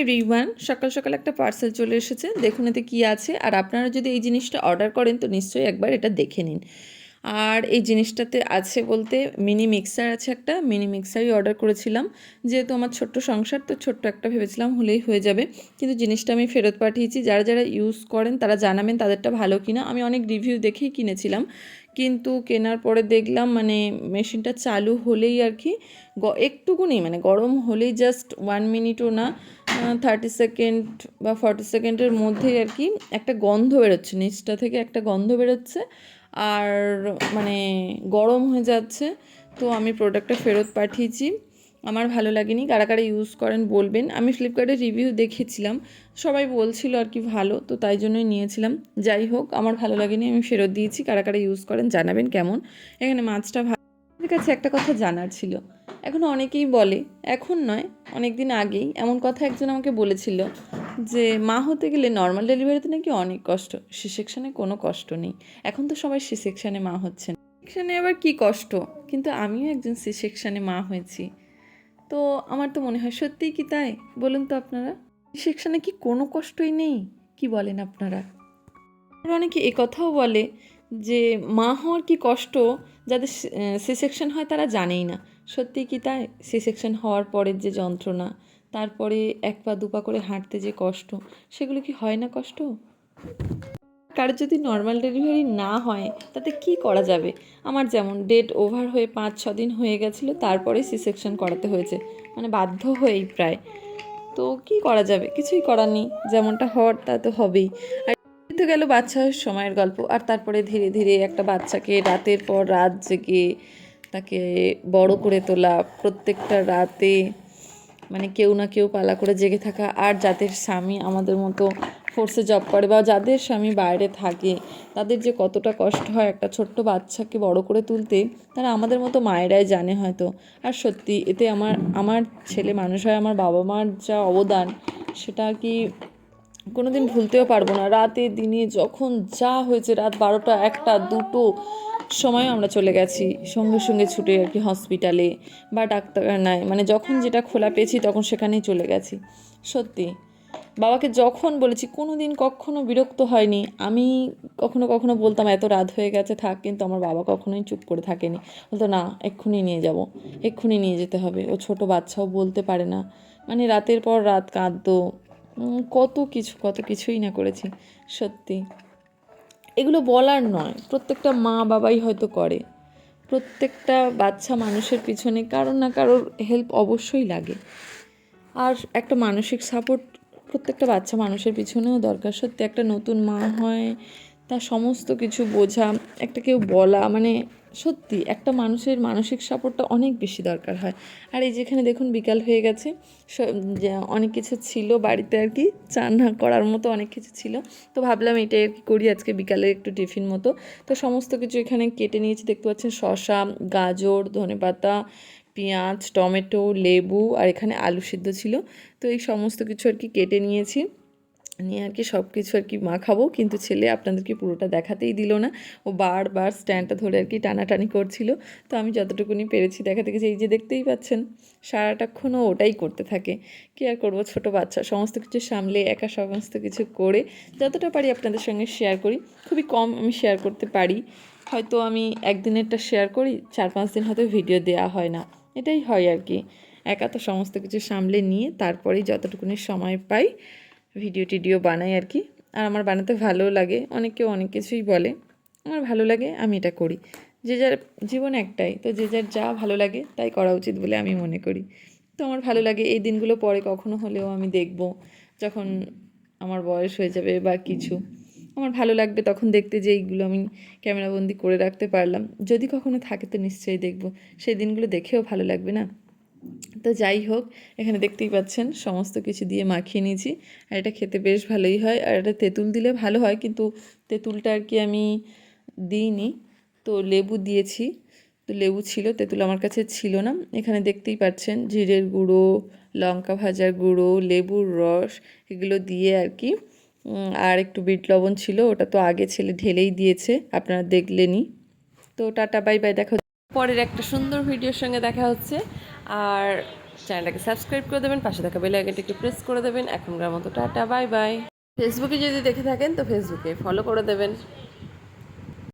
Everyone সকাল সকাল একটা পার্সেল চলে এসেছে। দেখুন এতে কী আছে। আর আপনারা যদি এই জিনিসটা অর্ডার করেন, তো নিশ্চয়ই একবার এটা দেখে নিন। আর এই জিনিসটাতে আছে বলতে মিনি মিক্সার আছে একটা। মিনি মিক্সারই অর্ডার করেছিলাম। যেহেতু আমার ছোট্ট সংসার, তো ছোট্ট একটা ভেবেছিলাম হলেই হয়ে যাবে। কিন্তু জিনিসটা আমি ফেরত পাঠিয়েছি। যারা যারা ইউজ করেন, তারা জানাবেন তাদেরটা ভালো কিনা। আমি অনেক রিভিউ দেখেই কিনেছিলাম। কিন্তু কেনার পরে দেখলাম মানে মেশিনটা চালু হলেই আর কি একটুকুনি মানে গরম হলেই জাস্ট ওয়ান মিনিটও না থার্টি সেকেন্ড বা ফর্টি সেকেন্ডের মধ্যেই আর কি একটা গন্ধ বেরোচ্ছে। নিচটা থেকে একটা গন্ধ বেরোচ্ছে। আর মানে গরম হয়ে যাচ্ছে, তো আমি প্রোডাক্টটা ফেরত পাঠিয়েছি। আমার ভালো লাগেনি, কারা কারা ইউজ করেন বলবেন। আমি ফ্লিপকার্টে রিভিউ দেখেছিলাম, সবাই বলছিল আর কি ভালো, তো তাই জন্যই নিয়েছিলাম। যাই হোক, আমার ভালো লাগেনি, আমি ফেরত দিয়েছি, কারা কারা ইউজ করেন জানাবেন কেমন। এখানে মাছটা ভালো কাছে একটা কথা জানার ছিল, এখন অনেকেই বলে, এখন নয় অনেক দিন আগেই এমন কথা একজন আমাকে বলেছিল যে মা হতে গেলে নর্মাল ডেলিভারিতে নাকি অনেক কষ্ট। সি সেকশানে কোনো কষ্ট নেই। এখন তো সবাই সি সেকশানে মা হচ্ছেন। সেকশানে আবার কি কষ্ট? কিন্তু আমিও একজন সি সেকশানে মা হয়েছি। তো আমার তো মনে হয়, সত্যিই কি তাই? বলুন তো আপনারা। সেকশানে কি কোনো কষ্টই নেই? কি বলেন আপনারা? অনেকে এ কথাও বলে যে মা হওয়ার কি কষ্ট? যাদের সি সেকশন হয় তারা জানেই না। সত্যি কি তাই? সি সেকশন হওয়ার পরের যে যন্ত্রণা তারপরে এক পা দুপা করে হাঁটতে যে কষ্ট, সেগুলো কি হয় না কষ্ট? কারোর যদি নর্মাল ডেলিভারি না হয়, তাতে কি করা যাবে? আমার যেমন ডেট ওভার হয়ে পাঁচ, ছ দিন হয়ে গেছিল, তারপরে সি সেকশন করাতে হয়েছে। মানে বাধ্য হয়েই প্রায়। তো কি করা যাবে? কিছুই করার নেই। যেমনটা হওয়ার, তা তো হবেই। আর তো গেল বাচ্চা হওয়ার সময়ের গল্প। আর তারপরে ধীরে ধীরে একটা বাচ্চাকে রাতের পর রাত জেগে তাকে বড় করে তোলা। প্রত্যেকটা রাতে মানে কেউ না কেউ পালা করে জেগে থাকা। আর যাদের স্বামী আমাদের মতো ফোর্সে জব করে বা যাদের স্বামী বাইরে থাকে, তাদের যে কতটা কষ্ট হয় একটা ছোট্ট বাচ্চাকে বড় করে তুলতে, তারা আমাদের মতো মায়েরাই জানে হয়তো। আর সত্যি, এতে আমার আমার ছেলে মানুষ হয়, আমার বাবা মার যা অবদান, সেটা কি কোনো দিন ভুলতেও পারব না। রাতে, দিনে, যখন যা হয়েছে, রাত বারোটা, একটা, দুটো সময় আমরা চলে গেছি। সঙ্গে সঙ্গে ছুটে আর কি হসপিটালে বা ডাক্তারখানায়। মানে যখন যেটা খোলা পেয়েছি তখন সেখানেই চলে গেছি। সত্যি। বাবাকে যখন বলেছি কোনো দিন কখনো বিরক্ত হয়নি। আমি কখনো কখনো বলতাম, এত রাত হয়ে গেছে, থাক। কিন্তু আমার বাবা কখনোই চুপ করে থাকেনি। বলতো, না, এক্ষুনি নিয়ে যাব। এক্ষুনি নিয়ে যেতে হবে। ও ছোট বাচ্চাও বলতে পারে না। মানে রাতের পর রাত কাঁদতো। কত কিছু, কত কিছুই না করেছি। সত্যি। এগুলো বলার নয়। প্রত্যেকটা মা বাবাই হয়তো করে। প্রত্যেকটা বাচ্চা মানুষের পিছনে কারোর না কারোর হেল্প অবশ্যই লাগে। আর একটা মানসিক সাপোর্ট প্রত্যেকটা বাচ্চা মানুষের পিছনেও দরকার। সত্যি একটা নতুন মা হয় তার সমস্ত কিছু বোঝা, একটা কেউ বলা মানে সত্যি একটা মানুষের মানসিক সাপোর্টটা অনেক বেশি দরকার হয়। আর এই যেখানে দেখুন বিকাল হয়ে গেছে অনেক কিছু ছিল বাড়িতে আর কি চান্না করার মতো অনেক কিছু ছিল। তো ভাবলাম এটাই আর কি করি, আজকে বিকালে একটু টিফিন মতো। তো সমস্ত কিছু এখানে কেটে নিয়েছি, দেখতে পাচ্ছেন শসা, গাজর, ধনেপাতা, পেঁয়াজ, টমেটো, লেবু আর এখানে আলু সিদ্ধ ছিল। তো এই সমস্ত কিছু আর কি কেটে নিয়েছি। নিয়ে আর কি সব কিছু আর কি মাখাবো, কিন্তু ছেলে আপনাদেরকে পুরোটা দেখাতেই দিল না। ও বারবার স্ট্যান্ডটা ধরে আর কি টানাটানি করছিল। তো আমি যতটুকুনি পেরেছি দেখাতে গেছি, এই যে দেখতেই পাচ্ছেন সারাটাক্ষণ ও ওটাই করতে থাকে। কি আর করব, ছোটো বাচ্চা, সমস্ত কিছু সামলে, একা সমস্ত কিছু করে যতটা পারি আপনাদের সঙ্গে শেয়ার করি। খুবই কম আমি শেয়ার করতে পারি। হয়তো আমি একদিনেরটা শেয়ার করি, চার পাঁচ দিন হয়তো ভিডিও দেওয়া হয় না। এটাই হয় আর কি। একা তো সমস্ত কিছু সামলে নিয়ে তারপরেই যতটুকুনি সময় পাই ভিডিও টিডিও বানাই আর কি। আর আমার বানাতে ভালোও লাগে, অনেকে অনেক কিছুই বলে। আমার ভালো লাগে, আমি এটা করি। যে যার জীবন একটাই, তো যে যার যা ভালো লাগে তাই করা উচিত বলে আমি মনে করি। তো আমার ভালো লাগে, এই দিনগুলো পরে কখনো হলেও আমি দেখব যখন আমার বয়স হয়ে যাবে বা কিছু। আমার ভালো লাগবে তখন দেখতে যে এইগুলো আমি ক্যামেরাবন্দি করে রাখতে পারলাম। যদি কখনো থাকে তো নিশ্চয়ই দেখব। সেই দিনগুলো দেখেও ভালো লাগবে না? তো যাই হোক, এখানে দেখতেই পাচ্ছেন, সমস্ত কিছু দিয়ে মাখিয়ে নিয়েছি। আর এটা খেতে বেশ ভালোই হয়। আর এটা তেঁতুল দিলে ভালো হয়, কিন্তু তেঁতুলটা আর কি আমি দিইনি। তো লেবু দিয়েছি। তো লেবু ছিল, তেঁতুল আমার কাছে ছিল না। এখানে দেখতেই পাচ্ছেন, জিরের গুঁড়ো, লঙ্কা ভাজার গুঁড়ো, লেবুর রস, এগুলো দিয়ে আর কি। আর একটু বিট লবণ ছিল, ওটা তো আগে ছেলে ঢেলেই দিয়েছে, আপনারা দেখলেনই। তো টাটা, বাই বাই, দেখা পরের একটা সুন্দর ভিডিওর সঙ্গে দেখা হচ্ছে। আর চ্যানেলটাকে সাবস্ক্রাইব করে দেবেন, পাশে থাকা বেল আইকনটিকে প্রেস করে দেবেন। এখনকার মতো টাটা, বাই বাই। ফেসবুকে যদি দেখে থাকেন, তো ফেসবুকে ফলো করে দেবেন।